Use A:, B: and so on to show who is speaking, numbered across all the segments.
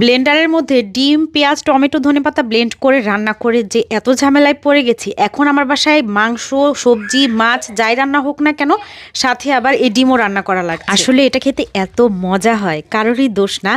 A: ব্লেন্ডারের মধ্যে ডিম, পেঁয়াজ, টমেটো ধনেপাতা ব্লেন্ড করে রান্না করে যে এত ঝামেলায় পড়ে গেছি, এখন আমার বাসায় মাংস, সবজি, মাছ যাই রান্না হোক না কেন, সাথে আবার এই ডিমও রান্না করা লাগে আসলে এটা খেতে এত মজা হয়, কারোরই দোষ না,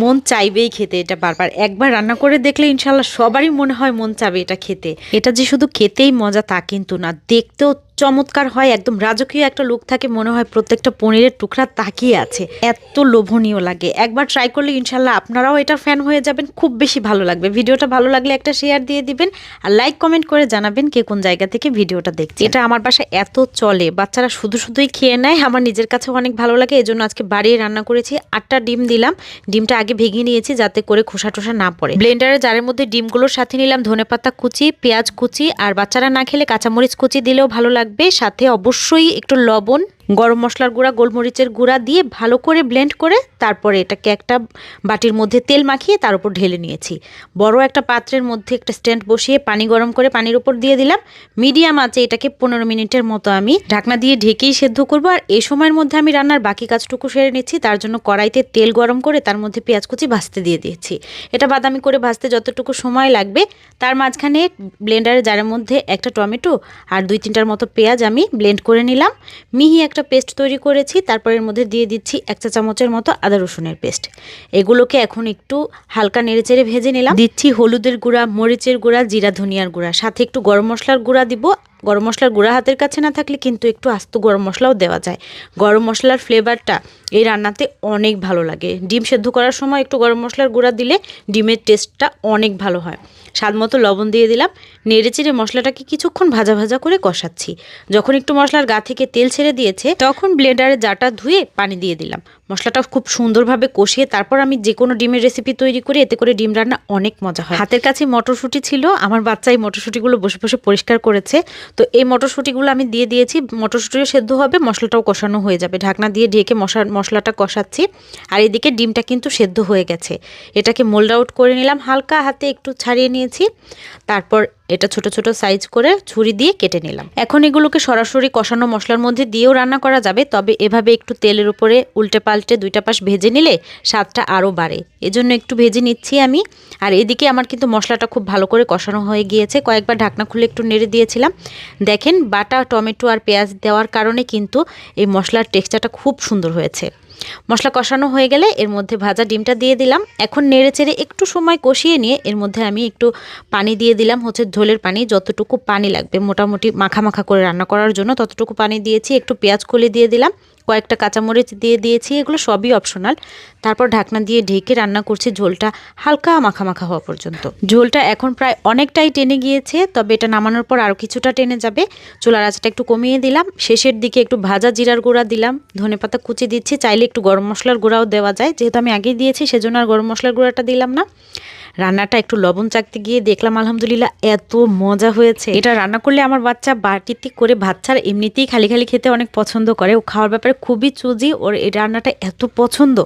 A: মন চাইবেই খেতে এটা বারবার। একবার রান্না করে দেখলে ইনশাল্লাহ সবারই মনে হয় মন চাবে এটা খেতে। এটা যে শুধু খেতেই মজা তা কিন্তু না, দেখতেও চমৎকার হয়, একদম রাজকীয় একটা লুক থাকে, মনে হয় প্রত্যেকটা পনিরের টুকরা তাকিয়ে আছে। এত লোভনীয় লাগে। একবার ট্রাই করলে ইনশাল্লাহ আপনারাও এটা ফ্যান হয়ে যাবেন, খুব বেশি ভালো লাগবে। ভিডিওটা ভালো লাগলে একটা শেয়ার দিয়ে দিবেন, আর লাইক কমেন্ট করে জানাবেন কে কোন জায়গা থেকে ভিডিওটা দেখছে এটা আমার বাসায় এত চলে, বাচ্চারা শুধু শুধুই খেয়ে নেয়, আমার নিজের কাছেও অনেক ভালো লাগে, এজন্য আজকে বাড়িয়ে রান্না করেছি। আটটা ডিম দিলাম, ডিমটা আগে ভেঙে নিয়েছি যাতে করে খোসা টোসা না পড়ে। ব্লেন্ডারে জারের মধ্যে ডিমগুলোর সাথে নিলাম ধনেপাতা কুচি, পেঁয়াজ কুচি, আর বাচ্চারা না খেলে কাঁচামরিচ কুচি দিলেও ভালো লাগবে। সাথে অবশ্যই একটু লবণ গরম মশলার গুঁড়া, গোলমরিচের গুঁড়া দিয়ে ভালো করে ব্লেন্ড করে তারপরে এটাকে একটা বাটির মধ্যে তেল মাখিয়ে তার উপর ঢেলে নিয়েছি। বড় একটা পাত্রের মধ্যে একটা স্ট্যান্ড বসিয়ে পানি গরম করে পানির উপর দিয়ে দিলাম। মিডিয়াম আছে এটাকে পনেরো মিনিটের মতো আমি ঢাকনা দিয়ে ঢেকেই সেদ্ধ করব। আর এই সময়ের মধ্যে আমি রান্নার বাকি কাজটুকু সেরে নিচ্ছি। তার জন্য কড়াইতে তেল গরম করে তার মধ্যে পেঁয়াজ কুচি ভাজতে দিয়ে দিয়েছি। এটা বাদামি করে ভাজতে যতটুকু সময় লাগবে, তার মাঝখানে ব্লেন্ডারের জারের মধ্যে একটা টমেটো আর দুই তিনটার মতো পেঁয়াজ আমি ব্লেন্ড করে নিলাম। মিহি একটা পেস্ট তৈরি করেছি, তারপর এর মধ্যে দিয়ে দিচ্ছি এক চা চামচের মতো আদা রসুনের পেস্ট। এগুলোকে এখন একটু হালকা নেড়েচেড়ে ভেজে নিলাম। দিচ্ছি হলুদের গুঁড়া, মরিচের গুঁড়া, জিরা, ধনিয়ার গুঁড়া। সাথে একটু গরম মশলার গুঁড়া দিব গরম মশলার গুঁড়া হাতের কাছে না থাকলে কিন্তু একটু আস্ত গরম মশলাও দেওয়া যায়। গরম মশলার ফ্লেভারটা এই রান্নাতে অনেক ভালো লাগে। ডিম সেদ্ধ করার সময় একটু গরম মশলার গুঁড়া দিলে ডিমের টেস্টটা অনেক ভালো হয়। স্বাদ মতো লবণ দিয়ে দিলাম। নেড়ে চেড়ে মশলাটাকে কিছুক্ষণ ভাজা ভাজা করে কষাচ্ছি। যখন একটু মশলার গা থেকে তেল ছেড়ে দিয়েছে, তখন ব্লেন্ডারে জাটা ধুয়ে পানি দিয়ে দিলাম। মশলাটা খুব সুন্দরভাবে কষিয়ে তারপর আমি যে কোনো ডিমের রেসিপি তৈরি করি এতে করে ডিম রান্না অনেক মজা হয়। হাতের কাছে মটরশুঁটি ছিল। আমার বাচ্চা এই মটরশুঁটিগুলো বসে বসে পরিষ্কার করেছে। তো এই মটরশুঁটিগুলো আমি দিয়ে দিয়েছি। মটরশুঁটিও সেদ্ধ হবে, মশলাটাও কষানো হয়ে যাবে। ঢাকনা দিয়ে ঢেকে মশা মশলাটা কষাচ্ছি। আর এদিকে ডিমটা কিন্তু সেদ্ধ হয়ে গেছে। এটাকে মোল্ড আউট করে নিলাম, হালকা হাতে একটু ছাড়িয়ে নিয়েছি। তারপর এটা ছোট ছোট সাইজ করে ছুরি দিয়ে কেটে নিলাম। এখন এগুলোকে সরাসরি কষানো মশলার মধ্যে দিয়েও রান্না করা যাবে, তবে এভাবে একটু তেলের উপরে উল্টে পাল্টে দুইটা পাশ ভেজে নিলে স্বাদটা আরও বাড়ে। এজন্য একটু ভেজে নিচ্ছি আমি। আর এদিকে আমার কিন্তু মশলাটা খুব ভালো করে কষানো হয়ে গিয়েছে। কয়েকবার ঢাকনা খুলে একটু নেড়ে দিয়েছিলাম। দেখেন বাটা, টমেটো আর পেঁয়াজ দেওয়ার কারণে কিন্তু এই মশলার টেক্সচারটা খুব সুন্দর হয়েছে। মশলা কষানো হয়ে গেলে এর মধ্যে ভাজা ডিমটা দিয়ে দিলাম। এখন নেড়ে চেড়ে একটু সময় কষিয়ে নিয়ে এর মধ্যে আমি একটু পানি দিয়ে দিলাম, হচ্ছে ঝোলের পানি, যতটুকু পানি লাগবে। মোটামুটি মাখা মাখা করে রান্না করার জন্য ততটুকু পানি দিয়েছি, একটু পেঁয়াজ কলি দিয়ে দিলাম। কয়েকটা কাঁচামরিচ দিয়ে দিয়েছি, এগুলো সবই অপশনাল তারপর ঢাকনা দিয়ে ঢেকে রান্না করছি ঝোলটা হালকা মাখা মাখা হওয়া পর্যন্ত। ঝোলটা এখন প্রায় অনেকটাই টেনে গিয়েছে, তবে এটা নামানোর পর আরও কিছুটা টেনে যাবে। চুলার আঁচটা একটু কমিয়ে দিলাম, শেষের দিকে একটু ভাজা জিরার গুঁড়া দিলাম ধনেপাতা কুচি দিচ্ছি, চাইলে একটু গরম মশলার গুঁড়াও দেওয়া যায়। যেহেতু আমি আগেই দিয়েছি, সেজন্য আর গরম মশলার গুঁড়াটা দিলাম না। রান্নাটা একটু লবণ চাকতে গিয়ে দেখলাম আলহামদুলিল্লাহ এত মজা হয়েছে। এটা রান্না করলে আমার বাচ্চা বাটিতে করে ভাত ছাড়া এমনিতেই খালি খালি খেতে অনেক পছন্দ করে। ও খাওয়ার ব্যাপারে খুবই চুজি, ওর এই রান্নাটা এত পছন্দ।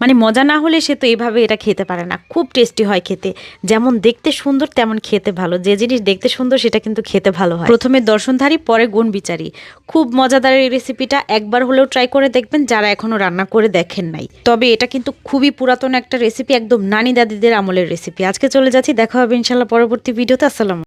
A: মানে মজা না হলে সে তো এইভাবে এটা খেতে পারে না। খুব টেস্টি হয় খেতে। যেমন দেখতে সুন্দর, তেমন খেতে ভালো। যে জিনিস দেখতে সুন্দর, সেটা কিন্তু খেতে ভালো হয়। প্রথমে দর্শনধারী, পরে গুণ বিচারি খুব মজাদার এই রেসিপিটা একবার হলেও ট্রাই করে দেখবেন যারা এখনও রান্না করে দেখেন নাই। তবে এটা কিন্তু খুবই পুরাতন একটা রেসিপি একদম নানি দাদিদের আমলের রেসিপি আজকে চলে যাচ্ছি দেখা হবে ইনশাল্লাহ পরবর্তী ভিডিওতে আসসালাম